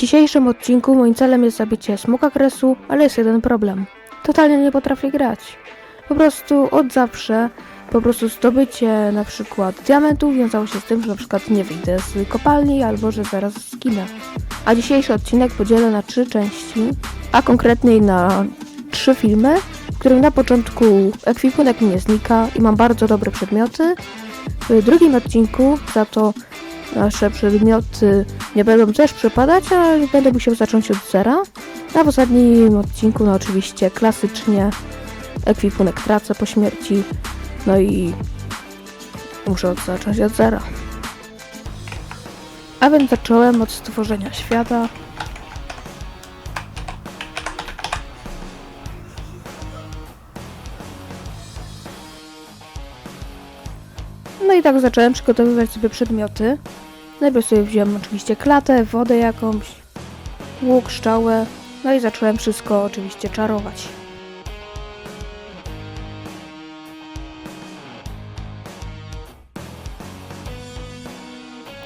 W dzisiejszym odcinku moim celem jest zabicie smoka kresu, ale jest jeden problem. Totalnie nie potrafię grać. Po prostu od zawsze po prostu zdobycie na przykład diamentów wiązało się z tym, że na przykład nie wyjdę z kopalni albo że zaraz zginę. A dzisiejszy odcinek podzielę na trzy części, a konkretniej na trzy filmy, w którym na początku ekwipunek nie znika i mam bardzo dobre przedmioty. W drugim odcinku za to nasze przedmioty nie będą też przepadać, ale będę musiał zacząć od zera. A w ostatnim odcinku, no oczywiście klasycznie ekwipunek tracę po śmierci, no i muszę zacząć od zera. A więc zacząłem od stworzenia świata. No i tak zacząłem przygotowywać sobie przedmioty. Najpierw sobie wziąłem oczywiście klatę, wodę jakąś, łuk, szczałę, no i zacząłem wszystko oczywiście czarować.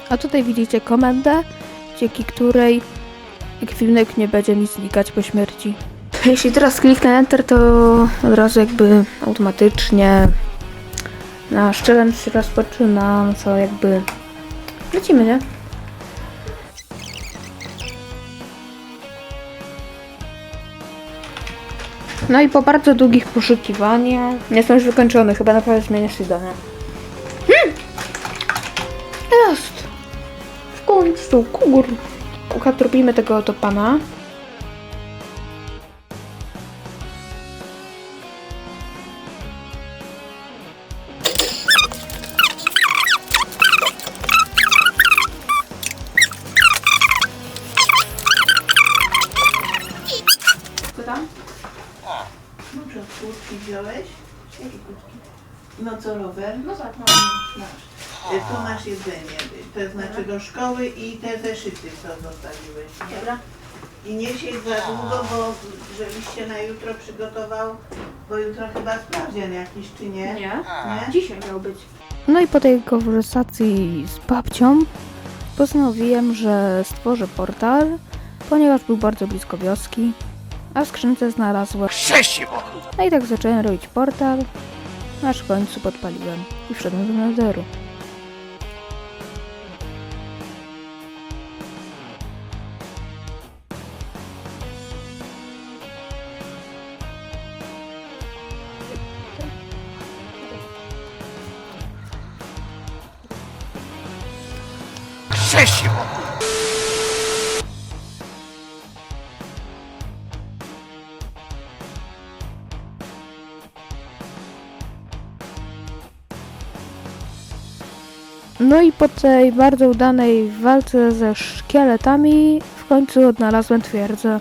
A tutaj widzicie komendę, dzięki której ekwipunek nie będzie mi znikać po śmierci. Jeśli teraz kliknę Enter, to od razu jakby automatycznie nasz challenge się rozpoczyna, co jakby lecimy, nie? No i po bardzo długich poszukiwaniach, jestem już wykończony, chyba naprawdę zmienię Sidona. Hmm! Jest! W końcu, kur... Ukatropimy tego oto pana. Tam? No co, kurtki wziąłeś? Jakie kurtki? No co, rower? No tak, no. Masz. Y, Tu masz jedzenie, to znaczy do szkoły i te zeszyty, co zostawiłeś, nie? Dobra. I nie siedź za długo, bo żebyś się na jutro przygotował, bo jutro chyba sprawdzian jakiś, czy nie? Nie? Nie? Dzisiaj miał być. No i po tej konwersacji z babcią postanowiłem, że stworzę portal, ponieważ był bardzo blisko wioski, a w skrzynce znalazłem. No i tak zacząłem robić portal, aż w końcu podpaliłem i wszedłem do Netheru. No i po tej bardzo udanej walce ze szkieletami w końcu odnalazłem twierdzę.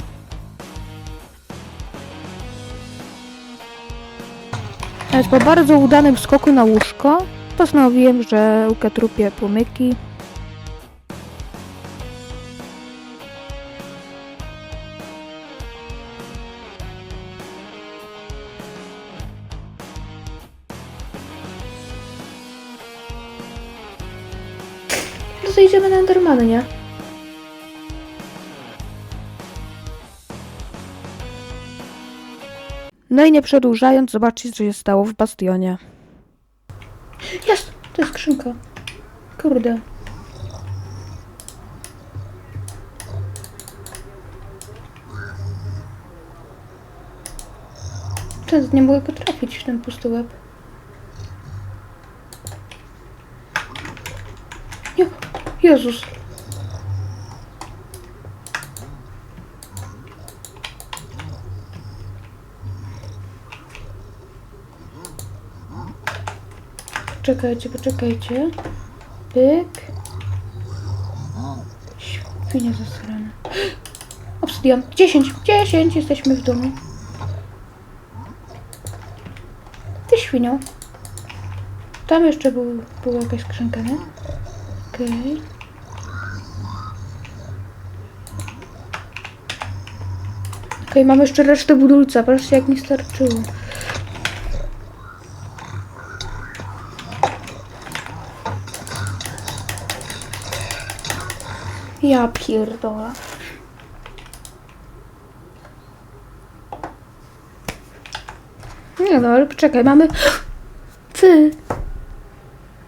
Więc po bardzo udanym skoku na łóżko postanowiłem, że ukatrupię płomyki. No idziemy na Endermany, nie? No i nie przedłużając, zobaczcie, co się stało w bastionie. Jest! To jest skrzynka. Kurde. Ten, nie mogę go trafić w ten pusty łeb. Nie, Jezus. Poczekajcie, poczekajcie. Pyk. Świnia zasrana. Obsydian. 10, 10, jesteśmy w domu. Ty świnio. Tam jeszcze był, była jakaś skrzynka, nie? Okej. Okej, okay, mam jeszcze resztę budulca. Patrzcie, jak mi starczyło. Ja pierdolę. Nie no, ale poczekaj, mamy... Ty!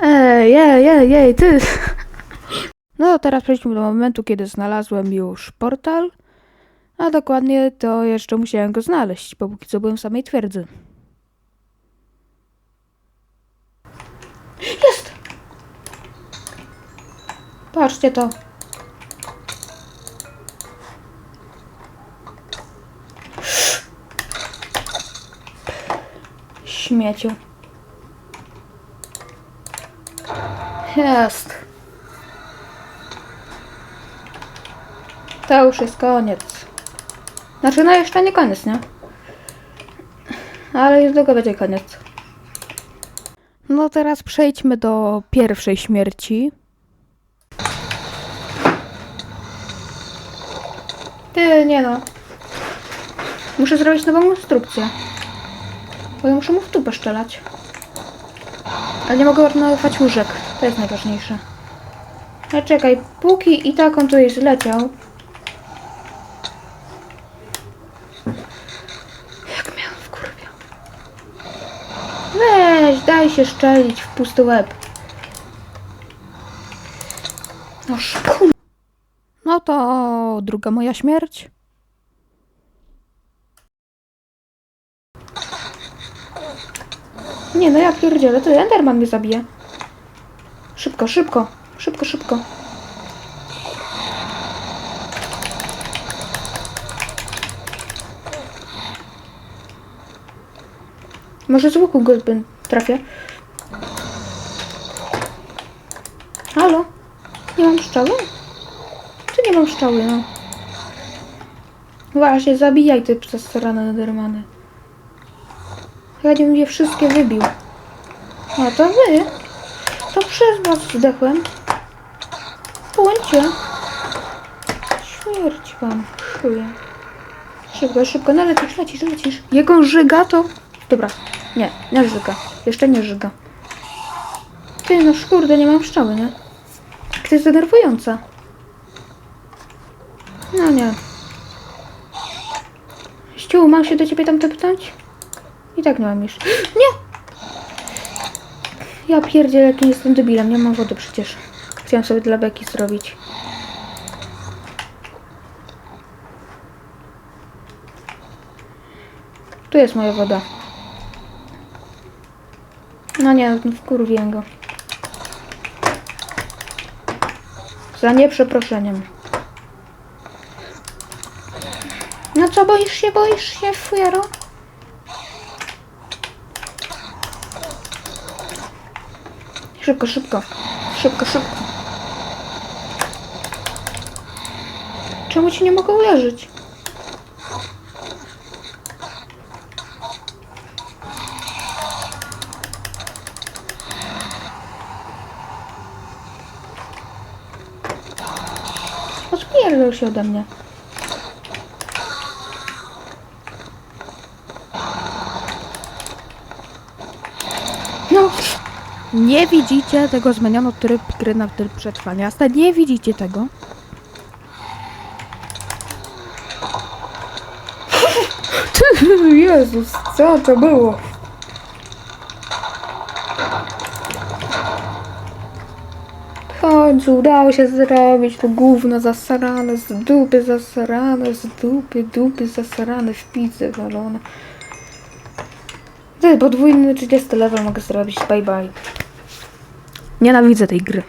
Ej, ej, ej, ej, ty! No teraz przejdźmy do momentu, kiedy znalazłem już portal. A dokładnie to jeszcze musiałem go znaleźć, bo póki co byłem w samej twierdzy. Jest! Patrzcie to. Śmieciu. Jest. To już jest koniec. Znaczy, no jeszcze nie koniec, nie? Ale niedługo będzie koniec. No teraz przejdźmy do pierwszej śmierci. Ty, nie no. Muszę zrobić nową instrukcję. Bo ja muszę mu w dupę szczelać. Ale nie mogę odnowywać łóżek. To jest najważniejsze. Ale czekaj, póki i tak on tutaj zleciał. Jak daj się szczelić w pusty łeb. No szpun. No to druga moja śmierć. Nie no, ja pierdzielę, to Enderman mnie zabije. Szybko, szybko, szybko, szybko. Może z łuku go trafię. Halo? Nie mam szczały? Czy nie mam szczały, no? Właśnie, zabijaj te przesrane Endermany. Ja nie bym je wszystkie wybił. A to wy? To przez was zdechłem. Bądźcie. Śmierć wam. Czuję. Szybko, szybko, no lecisz, lecisz, lecisz. Jego żyga to... Dobra, nie, nie żyga. Jeszcze nie żyga. Ty, no kurde, nie mam szczały, nie? To jest denerwująca. No nie. Ściu, mam się do ciebie tam tepnąć? I tak nie mam już. Nie! Ja pierdzielę, jaki jestem debilem. Nie mam wody przecież. Chciałam sobie dla beki zrobić. Tu jest moja woda. No nie, wkurwię go. Za nieprzeproszeniem. No co, boisz się, boisz się, fujaro? Szybko, szybko. Szybko, szybko. Czemu ci nie mogę uderzyć? Odpierdol się ode mnie. No, nie widzicie tego, zmieniono tryb gry na tryb przetrwania. Jasne, nie widzicie tego. Jezus, co to było? Końcu udało się zrobić to gówno zasrane, z dupy zasrane, z dupy, dupy zasrane, w pizzę walone. Ty, podwójny 30 level mogę zrobić, bye bye. Nienawidzę tej gry.